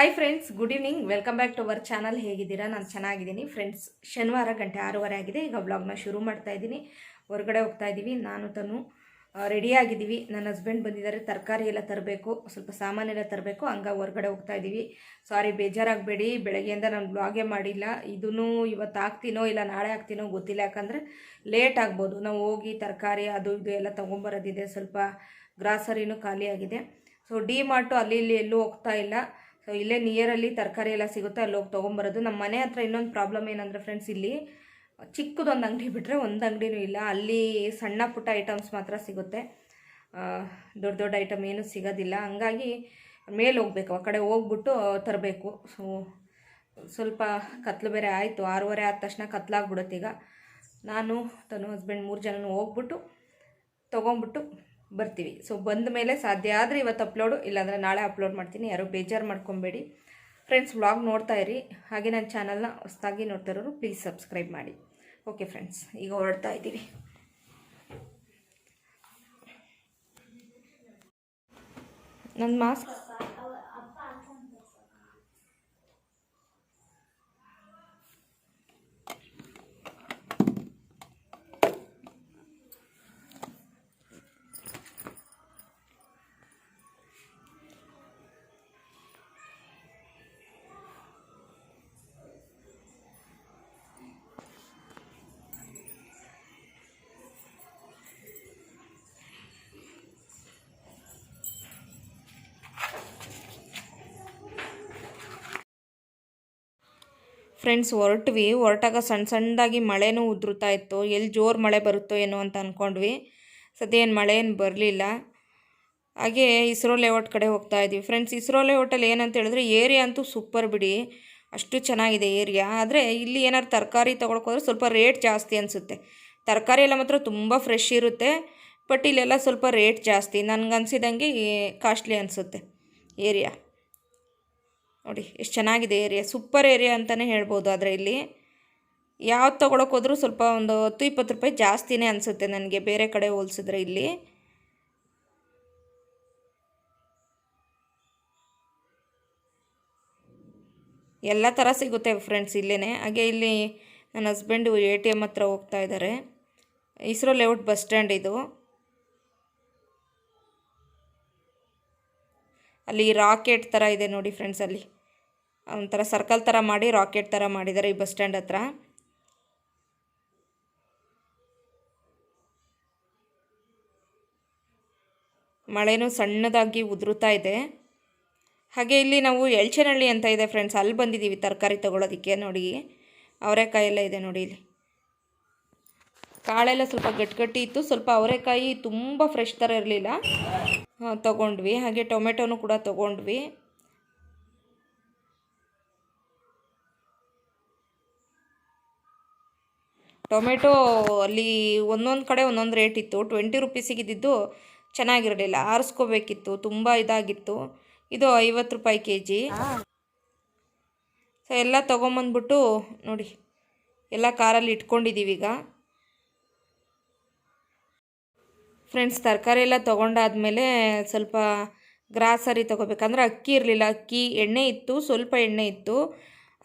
Hi friends good evening welcome back to our channel ಹೇಗಿದ್ದೀರಾ? ನಾನು ಚೆನ್ನಾಗಿದ್ದೀನಿ. ಫ್ರೆಂಡ್ಸ್ ಶನಿವಾರ ಗಂಟೆ ಆರೂವರೆ ಆಗಿದೆ. ಈಗ ವ್ಲಾಗ್ನ ಶುರು ಮಾಡ್ತಾ ಇದ್ದೀನಿ. ಹೊರಗಡೆ ಹೋಗ್ತಾ ಇದ್ದೀವಿ. ನಾನು, ತನು ರೆಡಿ ಆಗಿದ್ದೀವಿ. ನನ್ನ ಹಸ್ಬೆಂಡ್ ಬಂದಿದ್ದಾರೆ. ತರಕಾರಿ ಎಲ್ಲ ತರಬೇಕು. ಸ್ವಲ್ಪ ಸಾಮಾನೆಲ್ಲ ತರಬೇಕು. ಹಂಗಾಗಿ ಹೊರಗಡೆ ಹೋಗ್ತಾ ಇದ್ದೀವಿ. ಸಾರಿ ಬೇಜಾರಾಗಬೇಡಿ. ಬೆಳಗ್ಗೆಯಿಂದ ನಾನು ಬ್ಲಾಗೇ ಮಾಡಿಲ್ಲ. ಇದೂ ಇವತ್ತು ಹಾಕ್ತೀನೋ ಇಲ್ಲ ನಾಳೆ ಹಾಕ್ತೀನೋ ಗೊತ್ತಿಲ್ಲ. ಯಾಕಂದರೆ ಲೇಟ್ ಆಗ್ಬೋದು. ನಾವು ಹೋಗಿ ತರಕಾರಿ ಅದು ಇದು ಎಲ್ಲ ತೊಗೊಂಬರೋದಿದೆ. ಸ್ವಲ್ಪ ಗ್ರಾಸರಿನೂ ಖಾಲಿಯಾಗಿದೆ. ಸೊ ಡಿ ಮಾರ್ಟು ಅಲ್ಲಿ ಇಲ್ಲಿ ಎಲ್ಲೂ ಹೋಗ್ತಾ ಇಲ್ಲ. ಸೊ ಇಲ್ಲೇ ನಿಯರಲ್ಲಿ ತರಕಾರಿ ಎಲ್ಲ ಸಿಗುತ್ತೆ ಅಲ್ಲಿ ಹೋಗಿ ತೊಗೊಂಬರೋದು. ನಮ್ಮ ಮನೆ ಹತ್ರ ಇನ್ನೊಂದು ಪ್ರಾಬ್ಲಮ್ ಏನಂದರೆ ಫ್ರೆಂಡ್ಸ್ ಇಲ್ಲಿ ಚಿಕ್ಕದೊಂದು ಅಂಗಡಿ ಬಿಟ್ಟರೆ ಒಂದು ಅಂಗಡಿನೂ ಇಲ್ಲ. ಅಲ್ಲಿ ಸಣ್ಣ ಪುಟ್ಟ ಐಟಮ್ಸ್ ಮಾತ್ರ ಸಿಗುತ್ತೆ. ದೊಡ್ಡ ದೊಡ್ಡ ಐಟಮ್ ಏನೂ ಸಿಗೋದಿಲ್ಲ. ಹಂಗಾಗಿ ಮೇಲೆ ಹೋಗ್ಬೇಕು, ಆ ಕಡೆ ಹೋಗ್ಬಿಟ್ಟು ತರಬೇಕು. ಸೊ ಸ್ವಲ್ಪ ಕತ್ಲು ಬೇರೆ ಆಯಿತು, ಆರೂವರೆ ಆದ ತಕ್ಷಣ ಕತ್ಲಾಗ್ಬಿಡುತ್ತೆ ನಾನು ತನ್ನ ಹಸ್ಬೆಂಡ್ ಮೂರು ಜನನೂ ಹೋಗ್ಬಿಟ್ಟು, ತೊಗೊಂಬಿಟ್ಟು ಬರ್ತೀವಿ. ಸೊ ಬಂದ ಮೇಲೆ ಸಾಧ್ಯ ಆದರೆ ಇವತ್ತು ಅಪ್ಲೋಡು ಇಲ್ಲಾಂದರೆ ನಾಳೆ ಅಪ್ಲೋಡ್ ಮಾಡ್ತೀನಿ. ಯಾರು ಬೇಜಾರು ಮಾಡ್ಕೊಬೇಡಿ. ಫ್ರೆಂಡ್ಸ್ ವ್ಲಾಗ್ ನೋಡ್ತಾ ಇರಿ. ಹಾಗೆ ನನ್ನ ಚಾನಲ್ನ ಹೊಸ್ತಾಗಿ ನೋಡ್ತಾ ಇರೋರು ಪ್ಲೀಸ್ ಸಬ್ಸ್ಕ್ರೈಬ್ ಮಾಡಿ. ಓಕೆ ಫ್ರೆಂಡ್ಸ್ ಈಗ ಹೊರಡ್ತಾ ಇದ್ದೀವಿ ನನ್ನ ಮಾಸ್ಕ್ ಫ್ರೆಂಡ್ಸ್ ಹೊರಟ್ವಿ. ಹೊರಟಾಗ ಸಣ್ಣ ಸಣ್ಣದಾಗಿ ಮಳೆನೂ ಉದುರುತ್ತಾ ಇತ್ತು. ಎಲ್ಲಿ ಜೋರು ಮಳೆ ಬರುತ್ತೋ ಏನೋ ಅಂತ ಅಂದ್ಕೊಂಡ್ವಿ ಸದ್ಯ ಏನು ಮಳೆ ಏನು ಬರಲಿಲ್ಲ. ಹಾಗೆ ಇಸ್ರೋ ಲೇಔಟ್ ಕಡೆ ಹೋಗ್ತಾ ಇದ್ವಿ. ಫ್ರೆಂಡ್ಸ್, ಇಸ್ರೋ ಲೇಔಟಲ್ಲಿ ಏನಂತ ಹೇಳಿದ್ರೆ ಏರಿಯಾ ಅಂತೂ ಸೂಪರ್ ಬಿಡಿ. ಅಷ್ಟು ಚೆನ್ನಾಗಿದೆ ಏರಿಯಾ. ಆದರೆ ಇಲ್ಲಿ ಏನಾದ್ರು ತರಕಾರಿ ತೊಗೊಳಕೋದ್ರೆ ಸ್ವಲ್ಪ ರೇಟ್ ಜಾಸ್ತಿ ಅನಿಸುತ್ತೆ. ತರಕಾರಿ ಎಲ್ಲ ಮಾತ್ರ ತುಂಬ ಫ್ರೆಶ್ ಇರುತ್ತೆ. ಬಟ್ ಇಲ್ಲೆಲ್ಲ ಸ್ವಲ್ಪ ರೇಟ್ ಜಾಸ್ತಿ. ನನಗನ್ಸಿದಂಗೆ ಕಾಸ್ಟ್ಲಿ ಅನಿಸುತ್ತೆ ಏರಿಯಾ. ನೋಡಿ, ಎಷ್ಟು ಚೆನ್ನಾಗಿದೆ ಏರಿಯಾ ಸೂಪರ್ ಏರಿಯಾ ಅಂತಲೇ ಹೇಳ್ಬೋದು ಆದರೆ ಇಲ್ಲಿ. ಯಾವ್ದು ತೊಗೊಳಕ್ಕೆ ಹೋದರೂ ಸ್ವಲ್ಪ ಒಂದು ಹತ್ತು, ಇಪ್ಪತ್ತು ರೂಪಾಯಿ ಜಾಸ್ತಿನೇ ಅನಿಸುತ್ತೆ ನನಗೆ ಬೇರೆ ಕಡೆ ಹೋಲಿಸಿದ್ರೆ ಇಲ್ಲಿ. ಎಲ್ಲ ಥರ ಸಿಗುತ್ತೆ ಫ್ರೆಂಡ್ಸ್ ಇಲ್ಲೇ ಹಾಗೆ ಇಲ್ಲಿ ನನ್ನ ಹಸ್ಬೆಂಡು ಎ ಟಿ ಎಂ ಹತ್ರ ಹೋಗ್ತಾ ಇದ್ದಾರೆ ಇಸ್ರೋ ಲೇಔಟ್ ಬಸ್ ಸ್ಟ್ಯಾಂಡ್ ಇದು. ಅಲ್ಲಿ ರಾಕೆಟ್ ಥರ ಇದೆ ನೋಡಿ ಫ್ರೆಂಡ್ಸ್ ಅಲ್ಲಿ. ಒಂಥರ ಸರ್ಕಲ್ ಥರ ಮಾಡಿ ರಾಕೆಟ್ ಥರ ಮಾಡಿದ್ದಾರೆ ಈ ಬಸ್ ಸ್ಟ್ಯಾಂಡ್ ಹತ್ರ. ಮಳೆನೂ ಸಣ್ಣದಾಗಿ ಉದುರುತ್ತಾ ಇದೆ. ಹಾಗೆ ಇಲ್ಲಿ ನಾವು ಎಳ್ಚನಹಳ್ಳಿ ಅಂತ ಇದೆ ಫ್ರೆಂಡ್ಸ್ ಅಲ್ಲಿ ಬಂದಿದ್ದೀವಿ ತರಕಾರಿ ತೊಗೊಳೋದಕ್ಕೆ ನೋಡಿ. ಅವರೆಕಾಯಿ ಎಲ್ಲ ಇದೆ ನೋಡಿ ಇಲ್ಲಿ. ಕಾಳೆಲ್ಲ ಸ್ವಲ್ಪ ಗಟ್ಟಿ ಗಟ್ಟಿ ಇತ್ತು. ಸ್ವಲ್ಪ ಅವರೆಕಾಯಿ ತುಂಬ ಫ್ರೆಶ್ ಥರ ಇರಲಿಲ್ಲ. ತೊಗೊಂಡ್ವಿ. ಹಾಗೆ ಟೊಮೆಟೊನು ಕೂಡ ತೊಗೊಂಡ್ವಿ. ಟೊಮೆಟೊ ಅಲ್ಲಿ ಒಂದೊಂದು ಕಡೆ ಒಂದೊಂದು ರೇಟ್ ಇತ್ತು. ಟ್ವೆಂಟಿ ರುಪೀಸಿಗಿದ್ದಿದ್ದು ಚೆನ್ನಾಗಿರಲಿಲ್ಲ. ಆರಿಸ್ಕೋಬೇಕಿತ್ತು. ತುಂಬ ಇದಾಗಿತ್ತು. ಇದು ಐವತ್ತು ರೂಪಾಯಿ ಕೆ ಜಿ ಸೊ ಎಲ್ಲ ತೊಗೊಂಬಂದ್ಬಿಟ್ಟು ನೋಡಿ, ಎಲ್ಲ ಕಾರಲ್ಲಿ ಇಟ್ಕೊಂಡಿದ್ದೀವಿ ಈಗ. ಫ್ರೆಂಡ್ಸ್ ತರಕಾರಿ ಎಲ್ಲ ತೊಗೊಂಡಾದ್ಮೇಲೆ ಸ್ವಲ್ಪ ಗ್ರಾಸರಿ ತೊಗೋಬೇಕಂದ್ರೆ ಅಕ್ಕಿ ಇರಲಿಲ್ಲ. ಅಕ್ಕಿ, ಎಣ್ಣೆ ಇತ್ತು, ಸ್ವಲ್ಪ ಎಣ್ಣೆ ಇತ್ತು.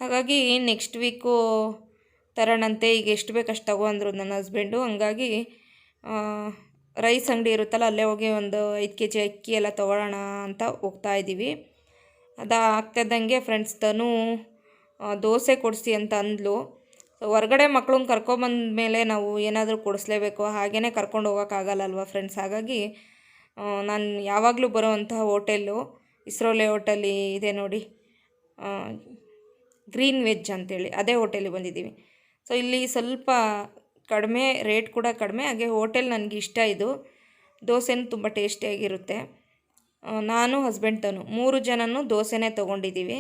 ಹಾಗಾಗಿ ನೆಕ್ಸ್ಟ್ ವೀಕು ತರೋಣಂತೆ. ಈಗ ಎಷ್ಟು ಬೇಕು ಅಷ್ಟು ತಗೋ ಅಂದರು ನನ್ನ ಹಸ್ಬೆಂಡು ಹಂಗಾಗಿ ರೈಸ್ ಅಂಗಡಿ ಇರುತ್ತಲ್ಲ, ಅಲ್ಲೇ ಹೋಗಿ ಒಂದು ಐದು ಕೆ ಜಿ ಅಕ್ಕಿ ಎಲ್ಲ ತೊಗೊಳ್ಳೋಣ ಅಂತ ಹೋಗ್ತಾ ಇದ್ದೀವಿ. ಅದು ಆಗ್ತಿದ್ದಂಗೆ ಫ್ರೆಂಡ್ಸ್ ತನು ದೋಸೆ ಕೊಡಿಸಿ ಅಂತ ಅಂದ್ಲು. ಸೊ ಹೊರಗಡೆ ಮಕ್ಕಳನ್ನ ಕರ್ಕೊಬಂದ ಮೇಲೆ ನಾವು ಏನಾದರೂ ಕೊಡಿಸ್ಲೇಬೇಕು ಹಾಗೇ ಕರ್ಕೊಂಡು ಹೋಗೋಕ್ಕಾಗಲ್ಲಲ್ವ ಫ್ರೆಂಡ್ಸ್ ಹಾಗಾಗಿ ನಾನು ಯಾವಾಗಲೂ ಬರೋವಂತಹ ಹೋಟೆಲ್ಲು, ಇಸ್ರೋಲೆ ಲೇಔಟಲ್ಲಿ ಇದೆ ನೋಡಿ. ಗ್ರೀನ್ ವೆಜ್ ಅಂತೇಳಿ, ಅದೇ ಹೋಟೆಲಿಗೆ ಬಂದಿದ್ದೀವಿ. ಸೊ ಇಲ್ಲಿ ಸ್ವಲ್ಪ ಕಡಿಮೆ ರೇಟ್ ಕೂಡ ಕಡಿಮೆ, ಹಾಗೆ ಹೋಟೆಲ್ ನನಗೆ ಇಷ್ಟ ಇದು. ದೋಸೆನೂ ತುಂಬ ಟೇಸ್ಟಿಯಾಗಿರುತ್ತೆ ನಾನು ಹಸ್ಬೆಂಡ್ ತನು, ಮೂರು ಜನನೂ ದೋಸೆನೇ ತೊಗೊಂಡಿದ್ದೀವಿ.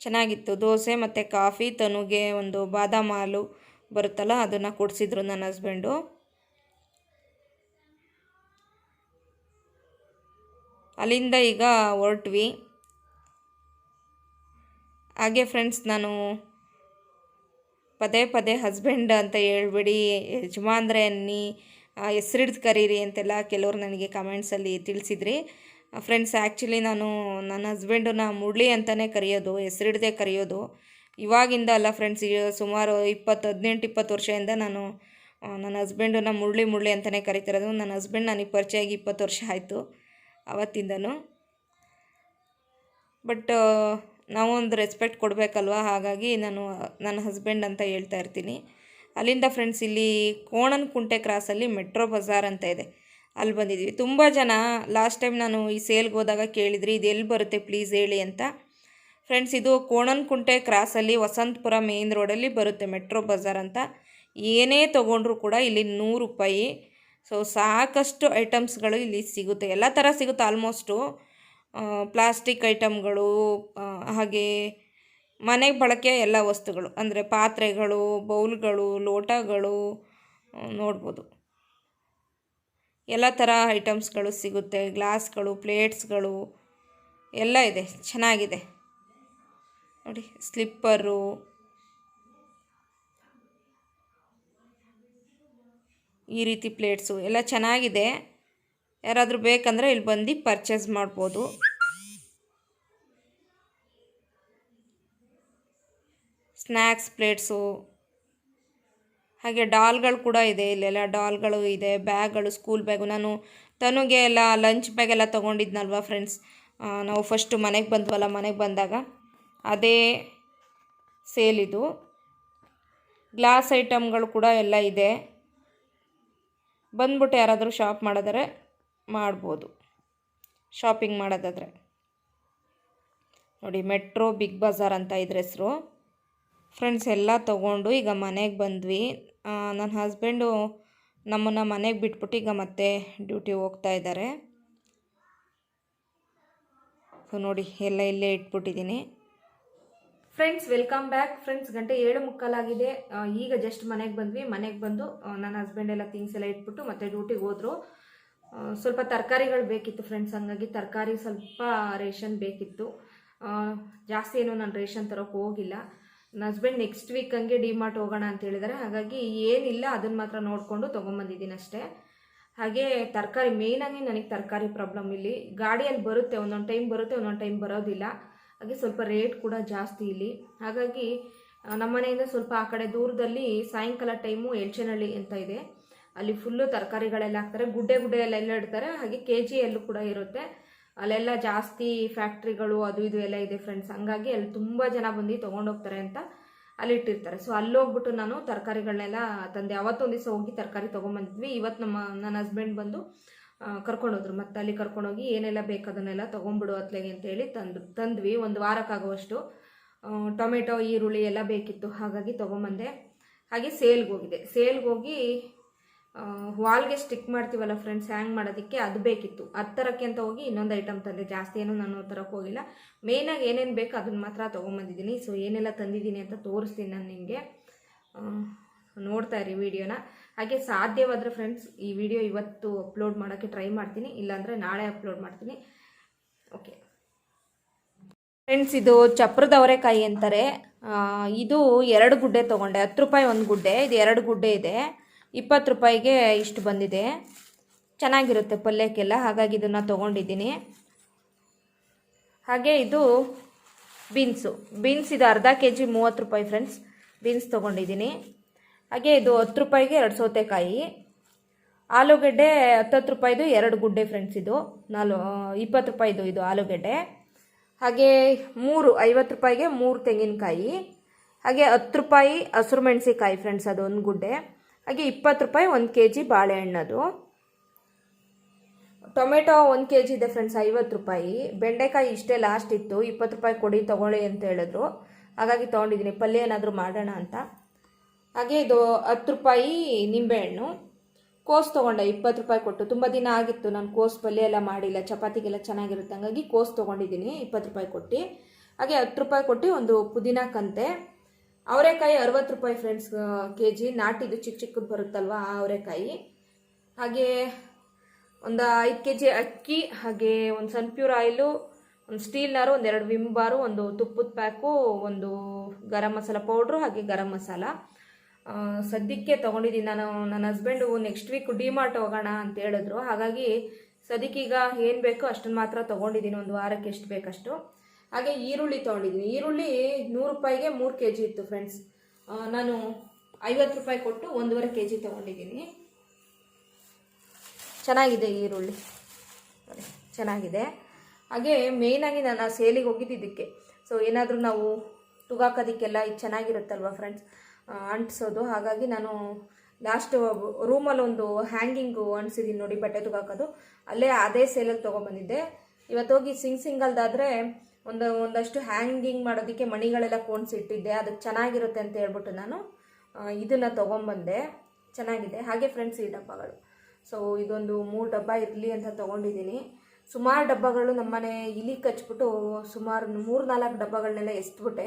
ಚೆನ್ನಾಗಿತ್ತು. ದೋಸೆ ಮತ್ತು ಕಾಫಿ, ತನುಗೆ, ಒಂದು ಬಾದಾಮ ಹಾಲು ಬರುತ್ತಲ್ಲ, ಅದನ್ನು ಕೊಡಿಸಿದ್ರು ನನ್ನ ಹಸ್ಬೆಂಡು. ಅಲ್ಲಿಂದ ಈಗ ಹೊರಟ್ವಿ. ಹಾಗೆ ಫ್ರೆಂಡ್ಸ್ ನಾನು ಪದೇ ಪದೇ ಹಸ್ಬೆಂಡ್ ಅಂತ ಹೇಳ್ಬೇಡಿ, ಯಜಮಾನ್ರೆ ಅನ್ನಿ ಹೆಸ್ರಿಡ್ದು ಕರೀರಿ ಅಂತೆಲ್ಲ ಕೆಲವರು ನನಗೆ ಕಮೆಂಟ್ಸಲ್ಲಿ ತಿಳಿಸಿದ್ರಿ. ಫ್ರೆಂಡ್ಸ್ ಆ್ಯಕ್ಚುಲಿ ನಾನು ನನ್ನ ಹಸ್ಬೆಂಡನ್ನ ಮುರಳಿ ಅಂತಲೇ ಕರೆಯೋದು, ಹೆಸರಿಡದೆ ಕರೆಯೋದು. ಇವಾಗಿಂದ ಅಲ್ಲ ಫ್ರೆಂಡ್ಸ್ ಸುಮಾರು ಇಪ್ಪತ್ತು, ಹದಿನೆಂಟು, ಇಪ್ಪತ್ತು ವರ್ಷದಿಂದ ನಾನು ನನ್ನ ಹಸ್ಬೆಂಡನ್ನ ಮುರಳಿ ಮುರಳಿ ಅಂತಲೇ ಕರಿತಿರೋದು. ನನ್ನ ಹಸ್ಬೆಂಡ್ ನನಗೆ ಪರಿಚಯ ಆಗಿ ಇಪ್ಪತ್ತು ವರ್ಷ ಆಯಿತು ಆವತ್ತಿಂದನೂ ಬಟ್ ನಾವು ಒಂದು ರೆಸ್ಪೆಕ್ಟ್ ಕೊಡಬೇಕಲ್ವ? ಹಾಗಾಗಿ ನಾನು, ನನ್ನ ಹಸ್ಬೆಂಡ್ ಅಂತ ಹೇಳ್ತಾ ಇರ್ತೀನಿ. ಅಲ್ಲಿಂದ ಫ್ರೆಂಡ್ಸ್ ಇಲ್ಲಿ ಕೋಣನ ಕುಂಟೆ ಕ್ರಾಸಲ್ಲಿ ಮೆಟ್ರೋ ಬಜಾರ್ ಅಂತ ಇದೆ. ಅಲ್ಲಿ ಬಂದಿದ್ವಿ. ತುಂಬ ಜನ ಲಾಸ್ಟ್ ಟೈಮ್ ನಾನು ಈ ಸೇಲ್ಗೆ ಹೋದಾಗ ಕೇಳಿದ್ರಿ, ಇದು ಎಲ್ಲಿ ಬರುತ್ತೆ ಪ್ಲೀಸ್ ಹೇಳಿ ಅಂತ. ಫ್ರೆಂಡ್ಸ್ ಇದು ಕೋಣನ್ಕುಂಟೆ ಕ್ರಾಸಲ್ಲಿ ವಸಂತಪುರ ಮೇನ್ ರೋಡಲ್ಲಿ ಬರುತ್ತೆ ಮೆಟ್ರೋ ಬಜಾರ್ ಅಂತ. ಏನೇ ತೊಗೊಂಡ್ರೂ ಕೂಡ ಇಲ್ಲಿ ನೂರು ರೂಪಾಯಿ. ಸೊ ಸಾಕಷ್ಟು ಐಟಮ್ಸ್ಗಳು ಇಲ್ಲಿ ಸಿಗುತ್ತೆ. ಎಲ್ಲ ಥರ ಸಿಗುತ್ತೆ ಆಲ್ಮೋಸ್ಟು ಪ್ಲಾಸ್ಟಿಕ್ ಐಟಮ್ಗಳು ಹಾಗೆ ಮನೆಗೆ ಬಳಕೆ ಎಲ್ಲ ವಸ್ತುಗಳು. ಅಂದರೆ ಪಾತ್ರೆಗಳು, ಬೌಲ್ಗಳು, ಲೋಟಗಳು ನೋಡ್ಬೋದು. ಎಲ್ಲ ಥರ ಐಟಮ್ಸ್ಗಳು ಸಿಗುತ್ತೆ, ಗ್ಲಾಸ್ಗಳು, ಪ್ಲೇಟ್ಸ್ಗಳು, ಎಲ್ಲ ಇದೆ, ಚೆನ್ನಾಗಿದೆ. ನೋಡಿ, ಸ್ಲಿಪ್ಪರು. ಈ ರೀತಿ ಪ್ಲೇಟ್ಸು ಎಲ್ಲ ಚೆನ್ನಾಗಿದೆ. ಯಾರಾದರೂ ಬೇಕಂದರೆ ಇಲ್ಲಿ ಬಂದು ಪರ್ಚೇಸ್ ಮಾಡ್ಬೋದು. Snacks plates. ಹಾಗೆ ಡಾಲ್ಗಳು ಕೂಡ ಇದೆ ಇಲ್ಲೆಲ್ಲ ಡಾಲ್ಗಳು ಇದೆ, ಬ್ಯಾಗ್ಗಳು, ಸ್ಕೂಲ್ ಬ್ಯಾಗು. ನಾನು ತನುಗೆ ಎಲ್ಲ ಲಂಚ್ ಬ್ಯಾಗ್ ಎಲ್ಲ ತೊಗೊಂಡಿದ್ನಲ್ವ ಫ್ರೆಂಡ್ಸ್. ನಾವು ಫಸ್ಟು ಮನೆಗೆ ಬಂದ್ವಲ್ಲ, ಮನೆಗೆ ಬಂದಾಗ ಅದೇ ಸೇಲ್ ಇದು. ಗ್ಲಾಸ್ ಐಟಮ್ಗಳು ಕೂಡ ಎಲ್ಲ ಇದೆ. ಬಂದ್ಬಿಟ್ಟು ಯಾರಾದರೂ ಶಾಪ್ ಮಾಡಿದರೆ ಮಾಡ್ಬೋದು. ಶಾಪಿಂಗ್ ಮಾಡೋದಾದರೆ. ನೋಡಿ, ಮೆಟ್ರೋ, ಬಿಗ್ ಬಜಾರ್ ಅಂತ ಇದ್ರ ಹೆಸರು. ಫ್ರೆಂಡ್ಸ್ ಎಲ್ಲ ತೊಗೊಂಡು ಈಗ ಮನೆಗೆ ಬಂದ್ವಿ. ನನ್ನ ಹಸ್ಬೆಂಡು ನಮ್ಮನ್ನು ಮನೆಗೆ ಬಿಟ್ಬಿಟ್ಟು ಈಗ ಮತ್ತೆ ಡ್ಯೂಟಿ ಹೋಗ್ತಾ ಇದ್ದಾರೆ ನೋಡಿ, ಎಲ್ಲ ಇಲ್ಲೇ ಇಟ್ಬಿಟ್ಟಿದ್ದೀನಿ ಫ್ರೆಂಡ್ಸ್ ವೆಲ್ಕಮ್ ಬ್ಯಾಕ್ ಫ್ರೆಂಡ್ಸ್ ಗಂಟೆ ಏಳು ಮುಕ್ಕಾಲಾಗಿದೆ. ಈಗ ಜಸ್ಟ್ ಮನೆಗೆ ಬಂದ್ವಿ. ಮನೆಗೆ ಬಂದು ನನ್ನ ಹಸ್ಬೆಂಡ್ ಎಲ್ಲ ಥಿಂಗ್ಸ್ ಎಲ್ಲ ಇಟ್ಬಿಟ್ಟು ಮತ್ತೆ ಡ್ಯೂಟಿಗೆ ಹೋದರು. ಸ್ವಲ್ಪ ತರಕಾರಿಗಳು ಬೇಕಿತ್ತು ಫ್ರೆಂಡ್ಸ್ ಹಂಗಾಗಿ ತರಕಾರಿ ಸ್ವಲ್ಪ ರೇಷನ್ ಬೇಕಿತ್ತು. ಜಾಸ್ತಿ ಏನು ನಾನು ರೇಷನ್ ತರೋಕೆ ಹೋಗಿಲ್ಲ. ನನ್ನ ಹಸ್ಬೆಂಡ್ ನೆಕ್ಸ್ಟ್ ವೀಕ್ ಹಂಗೆ ಡಿಮಾರ್ಟ್ ಹೋಗೋಣ ಅಂತ ಹೇಳಿದ್ದಾರೆ ಹಾಗಾಗಿ ಏನಿಲ್ಲ ಅದನ್ನು ಮಾತ್ರ ನೋಡಿಕೊಂಡು ತೊಗೊಂಬಂದಿದ್ದೀನಿ ಅಷ್ಟೇ. ಹಾಗೆ ತರಕಾರಿ ಮೇಯ್ನಾಗಿ ನನಗೆ ತರಕಾರಿ ಪ್ರಾಬ್ಲಮ್ ಇಲ್ಲಿ. ಗಾಡಿಯಲ್ಲಿ ಬರುತ್ತೆ, ಒಂದೊಂದು ಟೈಮ್ ಬರುತ್ತೆ, ಒಂದೊಂದು ಟೈಮ್ ಬರೋದಿಲ್ಲ. ಹಾಗೆ ಸ್ವಲ್ಪ ರೇಟ್ ಕೂಡ ಜಾಸ್ತಿ ಇಲ್ಲಿ. ಹಾಗಾಗಿ ನಮ್ಮ ಮನೆಯಿಂದ ಸ್ವಲ್ಪ ಆ ಕಡೆ ದೂರದಲ್ಲಿ ಸಾಯಂಕಾಲ ಟೈಮು ಎಲ್ಚನಹಳ್ಳಿ ಅಂತ ಇದೆ. ಅಲ್ಲಿ ಫುಲ್ಲು ತರಕಾರಿಗಳೆಲ್ಲ ಹಾಕ್ತಾರೆ. ಗುಡ್ಡೆ ಗುಡ್ಡೆ ಇಡ್ತಾರೆ. ಹಾಗೆ ಕೆ ಜಿಯಲ್ಲೂ ಕೂಡ ಇರುತ್ತೆ. ಅಲ್ಲೆಲ್ಲ ಜಾಸ್ತಿ ಫ್ಯಾಕ್ಟ್ರಿಗಳು ಅದು ಇದು ಎಲ್ಲ ಇದೆ ಫ್ರೆಂಡ್ಸ್ ಹಂಗಾಗಿ ಅಲ್ಲಿ ತುಂಬ ಜನ ಬಂದು ತೊಗೊಂಡೋಗ್ತಾರೆ ಅಂತ ಅಲ್ಲಿ ಇಟ್ಟಿರ್ತಾರೆ. ಸೊ ಅಲ್ಲಿ ಹೋಗ್ಬಿಟ್ಟು ನಾನು ತರಕಾರಿಗಳನ್ನೆಲ್ಲ ತಂದೆ. ಅವತ್ತೊಂದು ದಿವಸ ಹೋಗಿ ತರಕಾರಿ ತೊಗೊಂಬಂದಿದ್ವಿ. ಇವತ್ತು ನಮ್ಮ, ನನ್ನ ಹಸ್ಬೆಂಡ್ ಬಂದು ಕರ್ಕೊಂಡೋದ್ರು ಮತ್ತೆ ಅಲ್ಲಿ ಕರ್ಕೊಂಡೋಗಿ ಏನೆಲ್ಲ ಬೇಕು ಅದನ್ನೆಲ್ಲ ತೊಗೊಂಬಿಡು ಅತ್ಲೆಗೆ ಅಂತೇಳಿ ತಂದು, ತಂದ್ವಿ. ಒಂದು ವಾರಕ್ಕಾಗುವಷ್ಟು ಟೊಮೆಟೊ, ಈರುಳ್ಳಿ ಎಲ್ಲ ಬೇಕಿತ್ತು. ಹಾಗಾಗಿ ತೊಗೊಂಬಂದೆ. ಹಾಗೆ ಸೇಲ್ಗೆ ಹೋಗಿದೆ. ಸೇಲ್ಗೆ ಹೋಗಿ ವಾಲ್ಗೆ ಸ್ಟಿಕ್ ಮಾಡ್ತೀವಲ್ಲ ಫ್ರೆಂಡ್ಸ್ ಹ್ಯಾಂಗ್ ಮಾಡೋದಕ್ಕೆ ಅದು ಬೇಕಿತ್ತು. ಅದು ತರಕ್ಕೆ ಅಂತ ಹೋಗಿ ಇನ್ನೊಂದು ಐಟಮ್ ತಂದೆ. ಜಾಸ್ತಿ ಏನು ನಾನು ತರಕ್ಕೆ ಹೋಗಿಲ್ಲ. ಮೇಯ್ನಾಗಿ ಏನೇನು ಬೇಕು ಅದನ್ನ ಮಾತ್ರ ತೊಗೊಂಬಂದಿದ್ದೀನಿ. ಸೊ ಏನೆಲ್ಲ ತಂದಿದ್ದೀನಿ ಅಂತ ತೋರಿಸ್ತೀನಿ ನಾನು ನಿಮಗೆ. ನೋಡ್ತಾ ಇರಿ ವಿಡಿಯೋನ. ಹಾಗೆ ಸಾಧ್ಯವಾದರೆ ಫ್ರೆಂಡ್ಸ್ ಈ ವಿಡಿಯೋ ಇವತ್ತು ಅಪ್ಲೋಡ್ ಮಾಡೋಕ್ಕೆ ಟ್ರೈ ಮಾಡ್ತೀನಿ. ಇಲ್ಲಾಂದರೆ ನಾಳೆ ಅಪ್ಲೋಡ್ ಮಾಡ್ತೀನಿ. ಓಕೆ ಫ್ರೆಂಡ್ಸ್ ಇದು ಚಪ್ರದ ಅವರೆಕಾಯಿ ಅಂತಾರೆ ಇದು ಎರಡು ಗುಡ್ಡೆ ತೊಗೊಂಡೆ. ಹತ್ತು ರೂಪಾಯಿ ಒಂದು ಗುಡ್ಡೆ. ಇದು ಎರಡು ಗುಡ್ಡೆ ಇದೆ. ಇಪ್ಪತ್ತು ರೂಪಾಯಿಗೆ ಇಷ್ಟು ಬಂದಿದೆ. ಚೆನ್ನಾಗಿರುತ್ತೆ ಪಲ್ಯಕ್ಕೆಲ್ಲ, ಹಾಗಾಗಿ ಇದನ್ನು ತೊಗೊಂಡಿದ್ದೀನಿ. ಹಾಗೆ ಇದು ಬೀನ್ಸು. ಬೀನ್ಸ್ ಇದು ಅರ್ಧ ಕೆ ಜಿ ಮೂವತ್ತು ರೂಪಾಯಿ ಫ್ರೆಂಡ್ಸ್. ಬೀನ್ಸ್ ತೊಗೊಂಡಿದ್ದೀನಿ. ಹಾಗೆ ಇದು ಹತ್ತು ರೂಪಾಯಿಗೆ ಎರಡು ಸೌತೆಕಾಯಿ. ಆಲೂಗಡ್ಡೆ ಹತ್ತತ್ತು ರೂಪಾಯಿದು ಎರಡು ಗುಡ್ಡೆ ಫ್ರೆಂಡ್ಸ್ ಇದು. ನಾಲ್ ಇಪ್ಪತ್ತು ರೂಪಾಯಿದು ಇದು ಆಲೂಗಡ್ಡೆ. ಹಾಗೆ ಮೂರು, ಐವತ್ತು ರೂಪಾಯಿಗೆ ಮೂರು ತೆಂಗಿನಕಾಯಿ. ಹಾಗೆ ಹತ್ತು ರೂಪಾಯಿ ಹಸಿರು ಮೆಣಸಿಕಾಯಿ ಫ್ರೆಂಡ್ಸ್ ಅದು ಒಂದು ಗುಡ್ಡೆ. ಹಾಗೆ ಇಪ್ಪತ್ತು ರೂಪಾಯಿ ಒಂದು ಕೆ ಜಿ ಬಾಳೆಹಣ್ಣದು. ಟೊಮೆಟೊ ಒಂದು ಕೆ ಜಿ ಇದೆ ಫ್ರೆಂಡ್ಸ್ ಐವತ್ತು ರೂಪಾಯಿ. ಬೆಂಡೆಕಾಯಿ ಇಷ್ಟೇ ಲಾಸ್ಟ್ ಇತ್ತು, ಇಪ್ಪತ್ತು ರೂಪಾಯಿ ಕೊಡಿ, ತೊಗೊಳ್ಳಿ ಅಂತ ಹೇಳಿದ್ರು. ಹಾಗಾಗಿ ತೊಗೊಂಡಿದ್ದೀನಿ, ಪಲ್ಯ ಏನಾದರೂ ಮಾಡೋಣ ಅಂತ. ಹಾಗೆ ಇದು ಹತ್ತು ರೂಪಾಯಿ ನಿಂಬೆಹಣ್ಣು. ಕೋಸ್ ತೊಗೊಂಡೆ, ಇಪ್ಪತ್ತು ರೂಪಾಯಿ ಕೊಟ್ಟು. ತುಂಬ ದಿನ ಆಗಿತ್ತು, ನಾನು ಕೋಸ್ ಪಲ್ಯ ಎಲ್ಲ ಮಾಡಿಲ್ಲ, ಚಪಾತಿಗೆಲ್ಲ ಚೆನ್ನಾಗಿರುತ್ತೆ. ಹಂಗಾಗಿ ಕೋಸ್ ತೊಗೊಂಡಿದ್ದೀನಿ, ಇಪ್ಪತ್ತು ರೂಪಾಯಿ ಕೊಟ್ಟು. ಹಾಗೆ ಹತ್ತು ರೂಪಾಯಿ ಕೊಟ್ಟು ಒಂದು ಪುದೀನ ಕಂತೆ. ಅವರೆಕಾಯಿ ಅರವತ್ತು ರೂಪಾಯಿ ಫ್ರೆಂಡ್ಸ್ ಕೆ ಜಿ ನಾಟಿದು ಚಿಕ್ಕ ಚಿಕ್ಕದು ಬರುತ್ತಲ್ವಾ ಆ ಅವರೆಕಾಯಿ. ಹಾಗೆ ಒಂದು ಐದು ಕೆ ಜಿ ಅಕ್ಕಿ, ಹಾಗೆ ಒಂದು ಸನ್ಪ್ಯೂರ್ ಆಯಿಲು ಒಂದು ಸ್ಟೀಲ್ನಾರು ಒಂದೆರಡು ವಿಮ್ ಬಾರು, ಒಂದು ತುಪ್ಪದ ಪ್ಯಾಕು ಒಂದು ಗರಂ ಮಸಾಲ ಪೌಡ್ರು ಹಾಗೆ ಗರಂ ಮಸಾಲ. ಸದ್ಯಕ್ಕೆ ತೊಗೊಂಡಿದ್ದೀನಿ ನಾನು, ನನ್ನ ಹಸ್ಬೆಂಡು ನೆಕ್ಸ್ಟ್ ವೀಕ್ ಡಿಮಾರ್ಟ್ ಹೋಗೋಣ ಅಂತ ಹೇಳಿದ್ರು. ಹಾಗಾಗಿ ಸದ್ಯಕ್ಕೀಗ ಏನು ಬೇಕೋ ಅಷ್ಟನ್ನು ಮಾತ್ರ ತೊಗೊಂಡಿದ್ದೀನಿ ಒಂದು ವಾರಕ್ಕೆ ಎಷ್ಟು ಬೇಕಷ್ಟು. ಹಾಗೆ ಈರುಳ್ಳಿ ತೊಗೊಂಡಿದ್ದೀನಿ. ಈರುಳ್ಳಿ ನೂರು ರೂಪಾಯಿಗೆ ಮೂರು ಕೆ ಜಿ ಇತ್ತು ಫ್ರೆಂಡ್ಸ್ ನಾನು ಐವತ್ತು ರೂಪಾಯಿ ಕೊಟ್ಟು ಒಂದೂವರೆ ಕೆ ಜಿ ತೊಗೊಂಡಿದ್ದೀನಿ. ಚೆನ್ನಾಗಿದೆ ಈರುಳ್ಳಿ. ಚೆನ್ನಾಗಿದೆ. ಹಾಗೆ ಮೇಯ್ನಾಗಿ ನಾನು ಆ ಸೇಲಿಗೆ ಹೋಗಿದ್ದಿದ್ದಕ್ಕೆ ಸೊ ಏನಾದರೂ ನಾವು ತುಗಾಕೋದಕ್ಕೆಲ್ಲ ಇದು ಚೆನ್ನಾಗಿರುತ್ತಲ್ವ ಫ್ರೆಂಡ್ಸ್ ಅಂಟಿಸೋದು. ಹಾಗಾಗಿ ನಾನು ಲಾಸ್ಟ್ ರೂಮಲ್ಲಿ ಒಂದು ಹ್ಯಾಂಗಿಂಗು ಅಂಟಿಸಿದ್ದೀನಿ ನೋಡಿ ಬಟ್ಟೆ ತುಗಾಕೋದು. ಅಲ್ಲೇ ಅದೇ ಸೇಲಲ್ಲಿ ತೊಗೊಂಬಂದಿದ್ದೆ ಇವತ್ತು ಹೋಗಿ ಸಿಂಗ್ ಸಿಂಗಲ್ದಾದರೆ ಒಂದು ಒಂದಷ್ಟು ಹ್ಯಾಂಗಿಂಗ್ ಮಾಡೋದಕ್ಕೆ ಮಣಿಗಳೆಲ್ಲ ಇಟ್ಟಿದ್ದೆ. ಅದಕ್ಕೆ ಚೆನ್ನಾಗಿರುತ್ತೆ ಅಂತ ಹೇಳ್ಬಿಟ್ಟು ನಾನು ಇದನ್ನು ತೊಗೊಂಬಂದೆ. ಚೆನ್ನಾಗಿದೆ. ಹಾಗೆ ಫ್ರೆಂಡ್ಸ್ ಈ ಡಬ್ಬಗಳು. ಸೊ ಇದೊಂದು ಮೂರು ಡಬ್ಬ ಇರಲಿ ಅಂತ ತೊಗೊಂಡಿದ್ದೀನಿ. ಸುಮಾರು ಡಬ್ಬಗಳು ನಮ್ಮನೆ ಇಲಿ ಕಚ್ಬಿಟ್ಟು ಸುಮಾರು ಮೂರು ನಾಲ್ಕು ಡಬ್ಬಗಳನ್ನೆಲ್ಲ ಎಸ್ಬಿಟ್ಟೆ.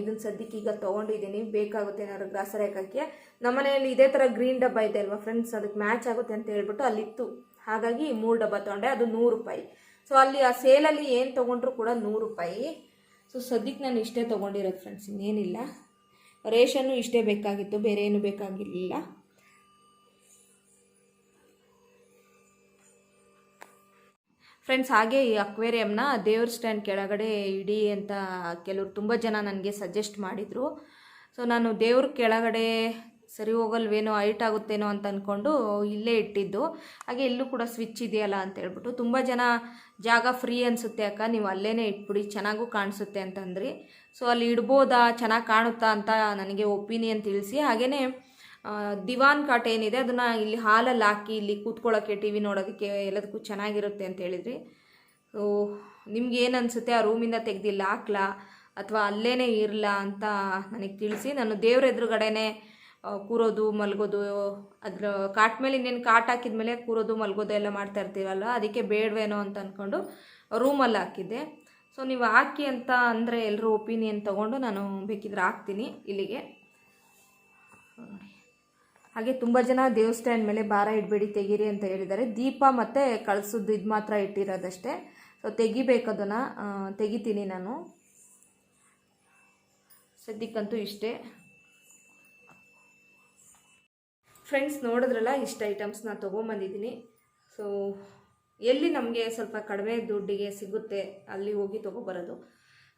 ಇದನ್ನು ಸದ್ಯಕ್ಕೆ ಈಗ ತೊಗೊಂಡಿದ್ದೀನಿ. ಬೇಕಾಗುತ್ತೆ ಏನಾದ್ರು ಗ್ರಾಸರಿ ಹಾಕೋಕ್ಕೆ. ನಮ್ಮನೆಯಲ್ಲಿ ಇದೇ ಥರ ಗ್ರೀನ್ ಡಬ್ಬ ಇದೆ ಅಲ್ವಾ ಫ್ರೆಂಡ್ಸ್ ಅದಕ್ಕೆ ಮ್ಯಾಚ್ ಆಗುತ್ತೆ ಅಂತ ಹೇಳ್ಬಿಟ್ಟು ಅಲ್ಲಿತ್ತು. ಹಾಗಾಗಿ ಮೂರು ಡಬ್ಬ ತೊಗೊಂಡೆ. ಅದು ನೂರು ರೂಪಾಯಿ. ಸೊ ಅಲ್ಲಿ ಆ ಸೇಲಲ್ಲಿ ಏನು ತೊಗೊಂಡ್ರು ಕೂಡ ನೂರು ರೂಪಾಯಿ. ಸೊ ಸದ್ಯಕ್ಕೆ ನಾನು ಇಷ್ಟೇ ತೊಗೊಂಡಿರೋದು ಫ್ರೆಂಡ್ಸ್ ಇನ್ನೇನಿಲ್ಲ. ರೇಷನ್ನು ಇಷ್ಟೇ ಬೇಕಾಗಿತ್ತು, ಬೇರೆ ಏನು ಬೇಕಾಗಿರಲಿಲ್ಲ. ಫ್ರೆಂಡ್ಸ್ ಹಾಗೆ ಈ ಅಕ್ವೇರಿಯಂನ ದೇವ್ರ ಸ್ಟ್ಯಾಂಡ್ ಕೆಳಗಡೆ ಇಡಿ ಅಂತ ಕೆಲವರು ತುಂಬ ಜನ ನನಗೆ ಸಜೆಸ್ಟ್ ಮಾಡಿದರು. ಸೊ ನಾನು ದೇವ್ರ ಕೆಳಗಡೆ ಸರಿ ಹೋಗಲ್ವೇನೋ ಹೈಟ್ ಆಗುತ್ತೇನೋ ಅಂತ ಅಂದ್ಕೊಂಡು ಇಲ್ಲೇ ಇಟ್ಟಿದ್ದು. ಹಾಗೆ ಇಲ್ಲೂ ಕೂಡ ಸ್ವಿಚ್ ಇದೆಯಲ್ಲ ಅಂತ ಹೇಳ್ಬಿಟ್ಟು ತುಂಬ ಜನ ಜಾಗ ಫ್ರೀ ಅನಿಸುತ್ತೆ ಅಕ್ಕ. ನೀವು ಅಲ್ಲೇ ಇಟ್ಬಿಡಿ, ಚೆನ್ನಾಗೂ ಕಾಣಿಸುತ್ತೆ ಅಂತಂದ್ರಿ. ಸೊ ಅಲ್ಲಿ ಇಡ್ಬೋದಾ, ಚೆನ್ನಾಗಿ ಕಾಣುತ್ತಾ ಅಂತ ನನಗೆ ಒಪಿನಿಯನ್ ತಿಳಿಸಿ. ಹಾಗೆಯೇ ದಿವಾನ್ ಕಾಟ್ ಏನಿದೆ, ಅದನ್ನು ಇಲ್ಲಿ ಹಾಲಲ್ಲಿ ಹಾಕಿ ಇಲ್ಲಿ ಕೂತ್ಕೊಳ್ಳೋಕ್ಕೆ ಟಿ ವಿ ನೋಡೋದಕ್ಕೆ ಎಲ್ಲದಕ್ಕೂ ಚೆನ್ನಾಗಿರುತ್ತೆ ಅಂತ ಹೇಳಿದ್ರಿ. ಸೊ ನಿಮ್ಗೆ ಏನು ಅನಿಸುತ್ತೆ? ಆ ರೂಮಿಂದ ತೆಗೆದಿಲ್ಲ, ಹಾಕ್ಲಾ, ಅಥವಾ ಅಲ್ಲೇ ಇರಲ್ಲ ಅಂತ ನನಗೆ ತಿಳಿಸಿ. ನಾನು ದೇವ್ರ ಎದುರುಗಡೆನೇ ಕೂರೋದು, ಮಲಗೋದು, ಅದ್ರ ಕಾಟ್ ಮೇಲೆ ಇನ್ನೇನು ಕಾಟ್ ಹಾಕಿದ ಮೇಲೆ ಕೂರೋದು, ಮಲಗೋದು ಎಲ್ಲ ಮಾಡ್ತಾ ಇರ್ತೀವಲ್ಲ ಅದಕ್ಕೆ ಬೇಡವೇನೋ ಅಂತ ಅಂದ್ಕೊಂಡು ರೂಮಲ್ಲಿ ಹಾಕಿದ್ದೆ. ಸೊ ನೀವು ಹಾಕಿ ಅಂತ ಅಂದರೆ ಎಲ್ಲರೂ ಒಪಿನಿಯನ್ ತೊಗೊಂಡು ನಾನು ಬೇಕಿದ್ರೆ ಹಾಕ್ತೀನಿ ಇಲ್ಲಿಗೆ. ಹಾಗೆ ತುಂಬ ಜನ ದೇವಸ್ಥಾನ ಮೇಲೆ ಭಾರ ಇಡಬೇಡಿ, ತೆಗೀರಿ ಅಂತ ಹೇಳಿದ್ದಾರೆ. ದೀಪ ಮತ್ತು ಕಳಿಸೋದು ಇದು ಮಾತ್ರ ಇಟ್ಟಿರೋದಷ್ಟೇ. ಸೊ ತೆಗಿಬೇಕು ಅದನ್ನು. ತೆಗಿತೀನಿ ನಾನು. ಸದ್ಯಕ್ಕಂತೂ ಇಷ್ಟೇ. ಫ್ರೆಂಡ್ಸ್ ನೋಡಿದ್ರಲ್ಲ, ಇಷ್ಟು ಐಟಮ್ಸ್ನ ತೊಗೊಂಬಂದಿದ್ದೀನಿ. ಸೊ ಎಲ್ಲಿ ನಮಗೆ ಸ್ವಲ್ಪ ಕಡಿಮೆ ದುಡ್ಡಿಗೆ ಸಿಗುತ್ತೆ, ಅಲ್ಲಿ ಹೋಗಿ ತೊಗೊಬರೋದು.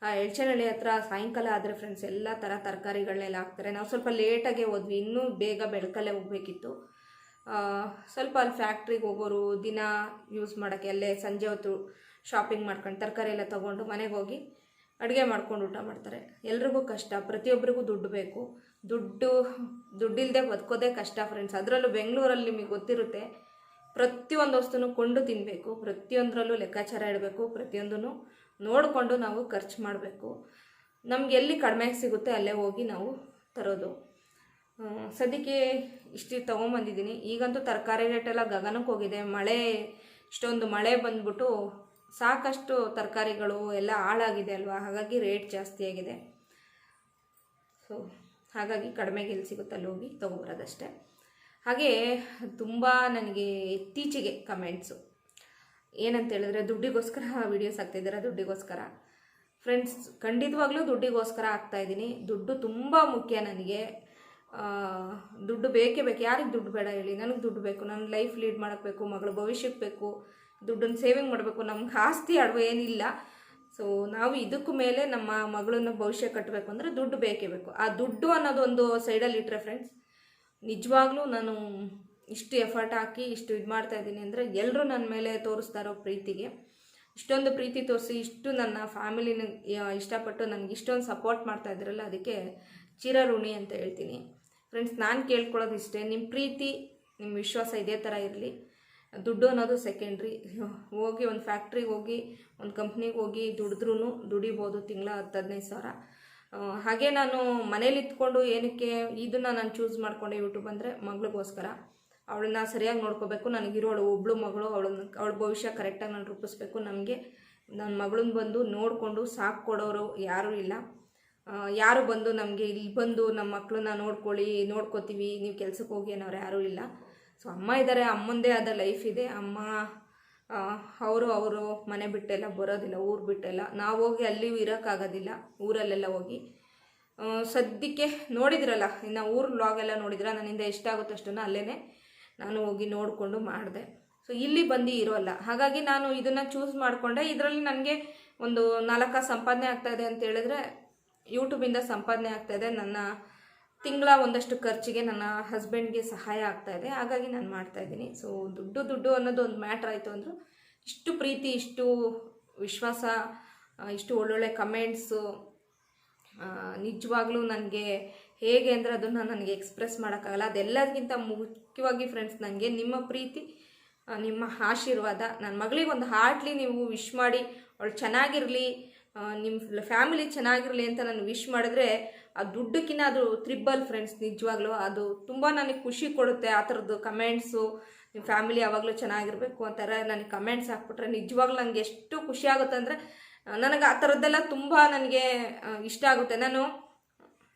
ಆ, ಎಳ್ಚನಹಳ್ಳಿ ಹತ್ರ ಸಾಯಂಕಾಲ ಆದರೆ ಫ್ರೆಂಡ್ಸ್ ಎಲ್ಲ ಥರ ತರಕಾರಿಗಳನ್ನೆಲ್ಲ ಹಾಕ್ತಾರೆ. ನಾವು ಸ್ವಲ್ಪ ಲೇಟಾಗೆ ಹೋದ್ವಿ, ಇನ್ನೂ ಬೇಗ ಬೆಳಕಲ್ಲೇ ಹೋಗಬೇಕಿತ್ತು. ಸ್ವಲ್ಪ ಅಲ್ಲಿ ಫ್ಯಾಕ್ಟ್ರಿಗೆ ಹೋಗೋರು, ದಿನ ಯೂಸ್ ಮಾಡೋಕ್ಕೆ, ಅಲ್ಲೇ ಸಂಜೆ ಹೊತ್ತು ಶಾಪಿಂಗ್ ಮಾಡ್ಕೊಂಡು ತರಕಾರಿ ಎಲ್ಲ ತೊಗೊಂಡು ಮನೆಗೆ ಹೋಗಿ ಅಡುಗೆ ಮಾಡ್ಕೊಂಡು ಊಟ ಮಾಡ್ತಾರೆ. ಎಲ್ರಿಗೂ ಕಷ್ಟ ಪ್ರತಿಯೊಬ್ಬರಿಗೂ ದುಡ್ಡು ಬೇಕು. ದುಡ್ಡು ದುಡ್ಡಿಲ್ಲದೆ ಬದುಕೋದೇ ಕಷ್ಟ ಫ್ರೆಂಡ್ಸ್ ಅದರಲ್ಲೂ ಬೆಂಗಳೂರಲ್ಲಿ ನಿಮಗೆ ಗೊತ್ತಿರುತ್ತೆ, ಪ್ರತಿಯೊಂದು ವಸ್ತುನು ಕೊಂಡು ತಿನ್ನಬೇಕು ಪ್ರತಿಯೊಂದರಲ್ಲೂ ಲೆಕ್ಕಾಚಾರ ಇಡಬೇಕು ಪ್ರತಿಯೊಂದೂ ನೋಡಿಕೊಂಡು ನಾವು ಖರ್ಚು ಮಾಡಬೇಕು. ನಮ್ಗೆ ಎಲ್ಲಿ ಕಡಿಮೆ ಸಿಗುತ್ತೆ ಅಲ್ಲೇ ಹೋಗಿ ನಾವು ತರೋದು. ಸದ್ಯಕ್ಕೆ ಇಷ್ಟು ತೊಗೊಂಬಂದಿದ್ದೀನಿ. ಈಗಂತೂ ತರಕಾರಿ ರೇಟೆಲ್ಲ ಗಗನಕ್ಕೆ ಹೋಗಿದೆ. ಮಳೆ, ಇಷ್ಟೊಂದು ಮಳೆ ಬಂದ್ಬಿಟ್ಟು ಸಾಕಷ್ಟು ತರಕಾರಿಗಳು ಎಲ್ಲ ಹಾಳಾಗಿದೆ ಅಲ್ವಾ? ಹಾಗಾಗಿ ರೇಟ್ ಜಾಸ್ತಿ ಆಗಿದೆ. ಸೊ ಹಾಗಾಗಿ ಕಡಿಮೆಗೆ ಎಲ್ಲಿ ಸಿಗುತ್ತೆ ಅಲ್ಲಿ ಹೋಗಿ ತೊಗೊಬರೋದಷ್ಟೇ. ಹಾಗೆ ತುಂಬ ನನಗೆ ಇತ್ತೀಚೆಗೆ ಕಮೆಂಟ್ಸು ಏನಂತ ಹೇಳಿದ್ರೆ ದುಡ್ಡಿಗೋಸ್ಕರ ವೀಡಿಯೋಸ್ ಹಾಕ್ತಿದ್ದಾರೆ, ದುಡ್ಡಿಗೋಸ್ಕರ. ಫ್ರೆಂಡ್ಸ್ ಖಂಡಿತವಾಗ್ಲೂ ದುಡ್ಡಿಗೋಸ್ಕರ ಆಗ್ತಾಯಿದ್ದೀನಿ ದುಡ್ಡು ತುಂಬ ಮುಖ್ಯ ನನಗೆ. ದುಡ್ಡು ಬೇಕೇ ಬೇಕು. ಯಾರಿಗೆ ದುಡ್ಡು ಬೇಡ ಹೇಳಿ? ನನಗೆ ದುಡ್ಡು ಬೇಕು. ನನ್ನ ಲೈಫ್ ಲೀಡ್ ಮಾಡೋಕ್ಕೆ ಬೇಕು, ಮಗಳ ಭವಿಷ್ಯಕ್ಕೆ ಬೇಕು. ದುಡ್ಡನ್ನು ಸೇವಿಂಗ್ ಮಾಡಬೇಕು. ನಮ್ಗೆ ಆಸ್ತಿ ಅಡವ ಏನಿಲ್ಲ. ಸೊ ನಾವು ಇದಕ್ಕೂ ಮೇಲೆ ನಮ್ಮ ಮಗಳನ್ನ ಭವಿಷ್ಯ ಕಟ್ಟಬೇಕು ಅಂದರೆ ದುಡ್ಡು ಬೇಕೇ ಬೇಕು. ಆ ದುಡ್ಡು ಅನ್ನೋದು ಒಂದು ಸೈಡಲ್ಲಿ ಇಟ್ಟರೆ ಫ್ರೆಂಡ್ಸ್ ನಿಜವಾಗ್ಲೂ ನಾನು ಇಷ್ಟು ಎಫರ್ಟ್ ಹಾಕಿ, ಇಷ್ಟು ಇದು ಮಾಡ್ತಾ ಇದ್ದೀನಿ ಅಂದರೆ ಎಲ್ಲರೂ ನನ್ನ ಮೇಲೆ ತೋರಿಸ್ತಾರೋ ಪ್ರೀತಿಗೆ. ಇಷ್ಟೊಂದು ಪ್ರೀತಿ ತೋರಿಸಿ, ಇಷ್ಟು ನನ್ನ ಫ್ಯಾಮಿಲಿನ ಇಷ್ಟಪಟ್ಟು ನನಗೆ ಇಷ್ಟೊಂದು ಸಪೋರ್ಟ್ ಮಾಡ್ತಾ ಇದ್ರಲ್ಲ, ಅದಕ್ಕೆ ಚಿರಋಣಿ ಅಂತ ಹೇಳ್ತೀನಿ. ಫ್ರೆಂಡ್ಸ್ ನಾನು ಕೇಳ್ಕೊಳ್ಳೋದು ಇಷ್ಟೇ. ನಿಮ್ಮ ಪ್ರೀತಿ ನಿಮ್ಮ ವಿಶ್ವಾಸ ಇದೇ ಥರ ಇರಲಿ. ದುಡ್ಡು ಅನ್ನೋದು ಸೆಕೆಂಡ್ರಿ ಹೋಗಿ ಒಂದು ಫ್ಯಾಕ್ಟ್ರಿಗೆ ಹೋಗಿ, ಒಂದು ಕಂಪ್ನಿಗೆ ಹೋಗಿ ದುಡಿದ್ರೂ ದುಡಿಬೋದು ತಿಂಗಳ ಹತ್ತು ಹದಿನೈದು ಸಾವಿರ. ಹಾಗೆ ನಾನು ಮನೇಲಿ ಇತ್ಕೊಂಡು ಏನಕ್ಕೆ ಇದನ್ನು ನಾನು ಚೂಸ್ ಮಾಡಿಕೊಂಡೆ ಯೂಟ್ಯೂಬ್ ಅಂದರೆ ಮಗಳಿಗೋಸ್ಕರ. ಅವಳನ್ನ ಸರಿಯಾಗಿ ನೋಡ್ಕೋಬೇಕು ನನಗಿರೋಳು ಒಬ್ಳು ಮಗಳು ಅವಳನ್ನ ಅವಳ ಭವಿಷ್ಯ ಕರೆಕ್ಟಾಗಿ ನಾನು ರೂಪಿಸ್ಬೇಕು ನಮಗೆ. ನನ್ನ ಮಗಳನ್ನ ಬಂದು ನೋಡಿಕೊಂಡು ಸಾಕು ಕೊಡೋರು ಯಾರೂ ಇಲ್ಲ. ಯಾರು ಬಂದು ನಮಗೆ, ಇಲ್ಲಿ ಬಂದು ನಮ್ಮ ಮಕ್ಕಳನ್ನ ನೋಡ್ಕೊಳ್ಳಿ, ನೋಡ್ಕೋತೀವಿ, ನೀವು ಕೆಲಸಕ್ಕೆ ಹೋಗಿ ಅನ್ನೋರು ಯಾರೂ ಇಲ್ಲ. ಸೊ ಅಮ್ಮ ಇದ್ದಾರೆ ಅಮ್ಮಂದೇ ಆದ ಲೈಫ್ ಇದೆ. ಅಮ್ಮ ಅವರು ಅವರು ಮನೆ ಬಿಟ್ಟೆಲ್ಲ, ಬರೋದಿಲ್ಲ, ಊರು ಬಿಟ್ಟೆಲ್ಲ. ನಾವು ಹೋಗಿ ಅಲ್ಲಿ ಇರೋಕ್ಕಾಗೋದಿಲ್ಲ, ಊರಲ್ಲೆಲ್ಲ ಹೋಗಿ. ಸದ್ಯಕ್ಕೆ ನೋಡಿದ್ರಲ್ಲ, ಇನ್ನು ಊರು ಎಲ್ಲ ನೋಡಿದ್ರ? ನನ್ನಿಂದ ಎಷ್ಟಾಗುತ್ತೋ ಅಷ್ಟನ್ನು ಅಲ್ಲೇ ನಾನು ಹೋಗಿ ನೋಡಿಕೊಂಡು ಮಾಡಿದೆ. ಸೊ ಇಲ್ಲಿ ಬಂದು ಇರೋಲ್ಲ. ಹಾಗಾಗಿ ನಾನು ಇದನ್ನು ಚೂಸ್ ಮಾಡಿಕೊಂಡೆ. ಇದರಲ್ಲಿ ನನಗೆ ಒಂದು ನಾಲ್ಕು ಸಂಪಾದನೆ ಆಗ್ತಾ ಇದೆ ಅಂತ ಹೇಳಿದ್ರೆ ಯೂಟ್ಯೂಬಿಂದ ಸಂಪಾದನೆ ಆಗ್ತಾ ಇದೆ. ನನ್ನ ತಿಂಗಳ ಒಂದಷ್ಟು ಖರ್ಚಿಗೆ ನನ್ನ ಹಸ್ಬೆಂಡ್ಗೆ ಸಹಾಯ ಆಗ್ತಾ ಇದೆ. ಹಾಗಾಗಿ ನಾನು ಮಾಡ್ತಾ ಇದ್ದೀನಿ. ಸೊ ದುಡ್ಡು ದುಡ್ಡು ಅನ್ನೋದು ಒಂದು ಮ್ಯಾಟ್ರ್ ಆಯಿತು ಅಂದರು ಇಷ್ಟು ಪ್ರೀತಿ, ಇಷ್ಟು ವಿಶ್ವಾಸ ಇಷ್ಟು ಒಳ್ಳೊಳ್ಳೆ ಕಮೆಂಟ್ಸು ನಿಜವಾಗ್ಲೂ ನನಗೆ ಹೇಗೆ ಅಂದರೆ ಅದನ್ನು ನನಗೆ ಎಕ್ಸ್ಪ್ರೆಸ್ ಮಾಡೋಕ್ಕಾಗಲ್ಲ. ಅದೆಲ್ಲದಕ್ಕಿಂತ ಮುಖ್ಯವಾಗಿ ಫ್ರೆಂಡ್ಸ್ ನನಗೆ ನಿಮ್ಮ ಪ್ರೀತಿ ನಿಮ್ಮ ಆಶೀರ್ವಾದ ನನ್ನ ಮಗಳಿಗೆ ಒಂದು ಹಾರ್ಟ್ಲಿ ನೀವು ವಿಶ್ ಮಾಡಿ, ಅವಳು ಚೆನ್ನಾಗಿರಲಿ ನಿಮ್ಮ ಫ್ಯಾಮಿಲಿ ಚೆನ್ನಾಗಿರಲಿ ಅಂತ ನಾನು ವಿಶ್ ಮಾಡಿದ್ರೆ ಆ ದುಡ್ಡಕ್ಕಿಂತ ಅದು ತ್ರಿಬಲ್ ಫ್ರೆಂಡ್ಸ್ ನಿಜವಾಗ್ಲೂ ಅದು ತುಂಬ ನನಗೆ ಖುಷಿ ಕೊಡುತ್ತೆ. ಆ ಥರದ್ದು ಕಮೆಂಟ್ಸು ನಿಮ್ಮ ಫ್ಯಾಮಿಲಿ ಯಾವಾಗಲೂ ಚೆನ್ನಾಗಿರಬೇಕು ಅಂತಾರೆ ನನಗೆ ಕಮೆಂಟ್ಸ್ ಹಾಕ್ಬಿಟ್ರೆ ನಿಜವಾಗ್ಲೂ ನನಗೆ ಎಷ್ಟು ಖುಷಿ ಆಗುತ್ತೆ ಅಂದರೆ ನನಗೆ ಆ ಥರದ್ದೆಲ್ಲ ತುಂಬ ನನಗೆ ಇಷ್ಟ ಆಗುತ್ತೆ. ನಾನು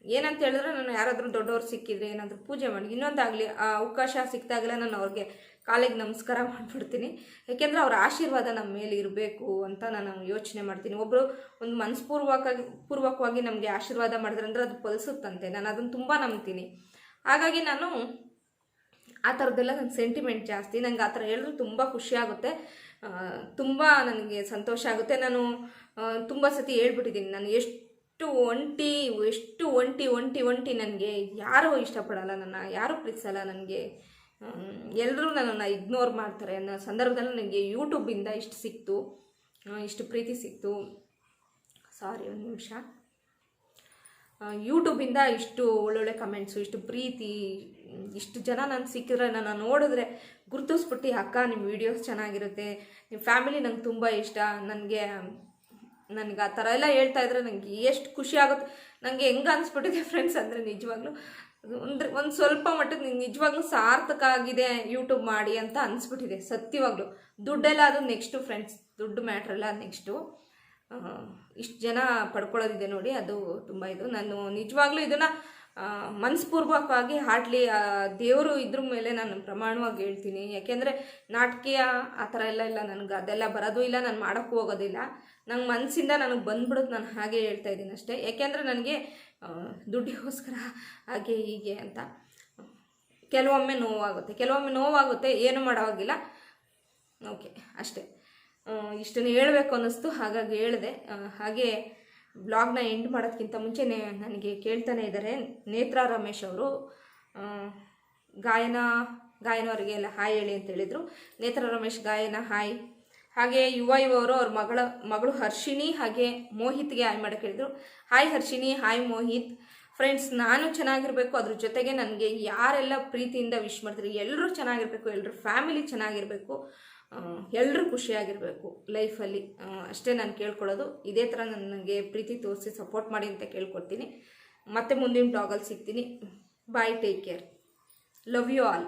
ಏನಂತ ಹೇಳಿದ್ರೆ ನಾನು ಯಾರಾದರೂ ದೊಡ್ಡವ್ರು ಸಿಕ್ಕಿದ್ರೆ ಏನಾದರೂ ಪೂಜೆ ಮಾಡಿ, ಇನ್ನೊಂದಾಗಲಿ ಆ ಅವಕಾಶ ಸಿಕ್ಕಿದಾಗಲೇ ನಾನು ಅವ್ರಿಗೆ ಕಾಲಿಗೆ ನಮಸ್ಕಾರ ಮಾಡಿಬಿಡ್ತೀನಿ. ಯಾಕೆಂದರೆ ಅವ್ರ ಆಶೀರ್ವಾದ ನಮ್ಮ ಮೇಲೆ ಇರಬೇಕು ಅಂತ ನಾನು ಯೋಚನೆ ಮಾಡ್ತೀನಿ. ಒಬ್ಬರು ಒಂದು ಮನಸ್ಪೂರ್ವಕವಾಗಿ ಪೂರ್ವಕವಾಗಿ ನಮಗೆ ಆಶೀರ್ವಾದ ಮಾಡಿದ್ರೆ ಅಂದರೆ ಅದು ಫಲಿಸುತ್ತಂತೆ. ನಾನು ಅದನ್ನು ತುಂಬ ನಂಬ್ತೀನಿ. ಹಾಗಾಗಿ ನಾನು ಆ ಥರದ್ದೆಲ್ಲ ನನ್ನ ಸೆಂಟಿಮೆಂಟ್ ಜಾಸ್ತಿ. ನನಗೆ ಆ ಥರ ಹೇಳಿದ್ರು ತುಂಬ ಖುಷಿ ಆಗುತ್ತೆ. ಆ, ತುಂಬ ನನಗೆ ಸಂತೋಷ ಆಗುತ್ತೆ. ನಾನು ತುಂಬ ಸತಿ ಹೇಳ್ಬಿಟ್ಟಿದ್ದೀನಿ. ನಾನು ಎಷ್ಟು ಒಂಟಿ ಎಷ್ಟು ಒಂಟಿ ಒಂಟಿ ಒಂಟಿ ನನಗೆ ಯಾರೂ ಇಷ್ಟಪಡಲ್ಲ ನನ್ನ ಯಾರೂ ಪ್ರೀತಿಸಲ್ಲ ನನಗೆ. ಎಲ್ಲರೂ ನನ್ನನ್ನು ಇಗ್ನೋರ್ ಮಾಡ್ತಾರೆ. ಅನ್ನೋ ಸಂದರ್ಭದಲ್ಲಿ ನನಗೆ ಯೂಟ್ಯೂಬಿಂದ ಇಷ್ಟು ಸಿಕ್ತು. ಇಷ್ಟು ಪ್ರೀತಿ ಸಿಕ್ತು. ಸಾರಿ ಒಂದು ನಿಮಿಷ. ಯೂಟ್ಯೂಬಿಂದ ಇಷ್ಟು ಒಳ್ಳೊಳ್ಳೆ ಕಮೆಂಟ್ಸು ಇಷ್ಟು ಪ್ರೀತಿ, ಇಷ್ಟು ಜನ ನಾನು ಸಿಕ್ಕಿದ್ರೆ ನಾನು ನೋಡಿದ್ರೆ ಗುರುತಿಸ್ಬಿಟ್ಟು, ಅಕ್ಕ ನಿಮ್ಮ ವೀಡಿಯೋಸ್ ಚೆನ್ನಾಗಿರುತ್ತೆ. ನಿಮ್ಮ ಫ್ಯಾಮಿಲಿ ನಂಗೆ ತುಂಬ ಇಷ್ಟ. ನನಗೆ ನನಗೆ ಆ ಥರ ಎಲ್ಲ ಹೇಳ್ತಾ ಇದ್ರೆ ನನಗೆ ಎಷ್ಟು ಖುಷಿ ಆಗುತ್ತೆ. ನನಗೆ ಹೆಂಗೆ ಅನಿಸ್ಬಿಟ್ಟಿದೆ ಫ್ರೆಂಡ್ಸ್ ಅಂದರೆ ನಿಜವಾಗ್ಲೂ ಅಂದ್ರೆ ಒಂದು ಸ್ವಲ್ಪ ಮಟ್ಟಿಗೆ ನಿಂಗೆ ನಿಜವಾಗ್ಲೂ ಸಾರ್ಥಕ ಆಗಿದೆ ಯೂಟ್ಯೂಬ್ ಮಾಡಿ ಅಂತ ಅನ್ಸ್ಬಿಟ್ಟಿದೆ, ಸತ್ಯವಾಗ್ಲೂ. ದುಡ್ಡೆಲ್ಲ ಅದು ನೆಕ್ಸ್ಟು ಫ್ರೆಂಡ್ಸ್ ದುಡ್ಡು ಮ್ಯಾಟ್ರೆಲ್ಲ ನೆಕ್ಸ್ಟು ಇಷ್ಟು ಜನ ಪಡ್ಕೊಳ್ಳೋದಿದೆ ನೋಡಿ, ಅದು ತುಂಬ ಇದು. ನಾನು ನಿಜವಾಗ್ಲೂ ಇದನ್ನು ಮನಸ್ಪೂರ್ವಕವಾಗಿ ಹಾಡ್ಲಿ ದೇವರು ಇದ್ರ ಮೇಲೆ ನಾನು ಪ್ರಮಾಣವಾಗಿ ಹೇಳ್ತೀನಿ. ಯಾಕೆಂದರೆ ನಾಟಕೀಯ ಆ ಥರ ಎಲ್ಲ ಇಲ್ಲ, ನನಗೆ ಅದೆಲ್ಲ ಬರೋದು ಇಲ್ಲ, ನಾನು ಮಾಡೋಕ್ಕೂ ಹೋಗೋದಿಲ್ಲ. ನಂಗೆ ಮನಸ್ಸಿಂದ ನನಗೆ ಬಂದ್ಬಿಡುತ್ತೆ ನಾನು ಹಾಗೆ ಹೇಳ್ತಾ ಇದ್ದೀನಿ ಅಷ್ಟೇ. ಯಾಕೆಂದರೆ ನನಗೆ ದುಡ್ಡಿಗೋಸ್ಕರ ಹಾಗೆ ಹೀಗೆ ಅಂತ. ಕೆಲವೊಮ್ಮೆ ನೋವಾಗುತ್ತೆ. ಕೆಲವೊಮ್ಮೆ ನೋವಾಗುತ್ತೆ, ಏನು ಮಾಡೋವಾಗಿಲ್ಲ. ಓಕೆ, ಅಷ್ಟೇ. ಇಷ್ಟನ್ನು ಹೇಳಬೇಕು ಅನ್ನಿಸ್ತು, ಹಾಗಾಗಿ ಹೇಳಿದೆ. ಹಾಗೆ ಬ್ಲಾಗ್ನ ಎಂಡ್ ಮಾಡೋದಕ್ಕಿಂತ ಮುಂಚೆನೇ ನನಗೆ ಕೇಳ್ತಾನೆ ಇದ್ದಾರೆ ನೇತ್ರ ರಮೇಶ್ ಅವರು. ಗಾಯನ ಗಾಯನ, ಗಾಯನವರಿಗೆಲ್ಲ ಹಾಯ್ ಹೇಳಿ ಅಂತ ಹೇಳಿದರು. ನೇತ್ರ ರಮೇಶ್ ಗಾಯನ, ಹಾಯ್. ಹಾಗೆ ಯುವ ಯುವರು ಅವ್ರ ಮಗಳ, ಮಗಳು ಹರ್ಷಿಣಿ ಹಾಗೆ ಮೋಹಿತ್ಗೆ ಹಾಯ್ ಮಾಡಕ್ಕೆ ಹೇಳಿದರು hi Harshini hi Mohit. Friends ನಾನು ಚೆನ್ನಾಗಿರಬೇಕು, ಅದ್ರ ಜೊತೆಗೆ ನನಗೆ ಯಾರೆಲ್ಲ ಪ್ರೀತಿಯಿಂದ ವಿಶ್ ಮಾಡ್ತಾರೆ ಎಲ್ಲರೂ ಚೆನ್ನಾಗಿರಬೇಕು ಎಲ್ಲರ ಫ್ಯಾಮಿಲಿ ಚೆನ್ನಾಗಿರಬೇಕು ಎಲ್ಲರೂ ಖುಷಿಯಾಗಿರಬೇಕು ಲೈಫಲ್ಲಿ ಅಷ್ಟೇ ನಾನು ಕೇಳ್ಕೊಳ್ಳೋದು. ಇದೇ ಥರ ನನಗೆ ಪ್ರೀತಿ ತೋರಿಸಿ ಸಪೋರ್ಟ್ ಮಾಡಿ ಅಂತ ಕೇಳ್ಕೊಡ್ತೀನಿ. ಮತ್ತೆ ಮುಂದಿನ ಬ್ಲಾಗಲ್ಲಿ ಸಿಗ್ತೀನಿ. Bye take care love you all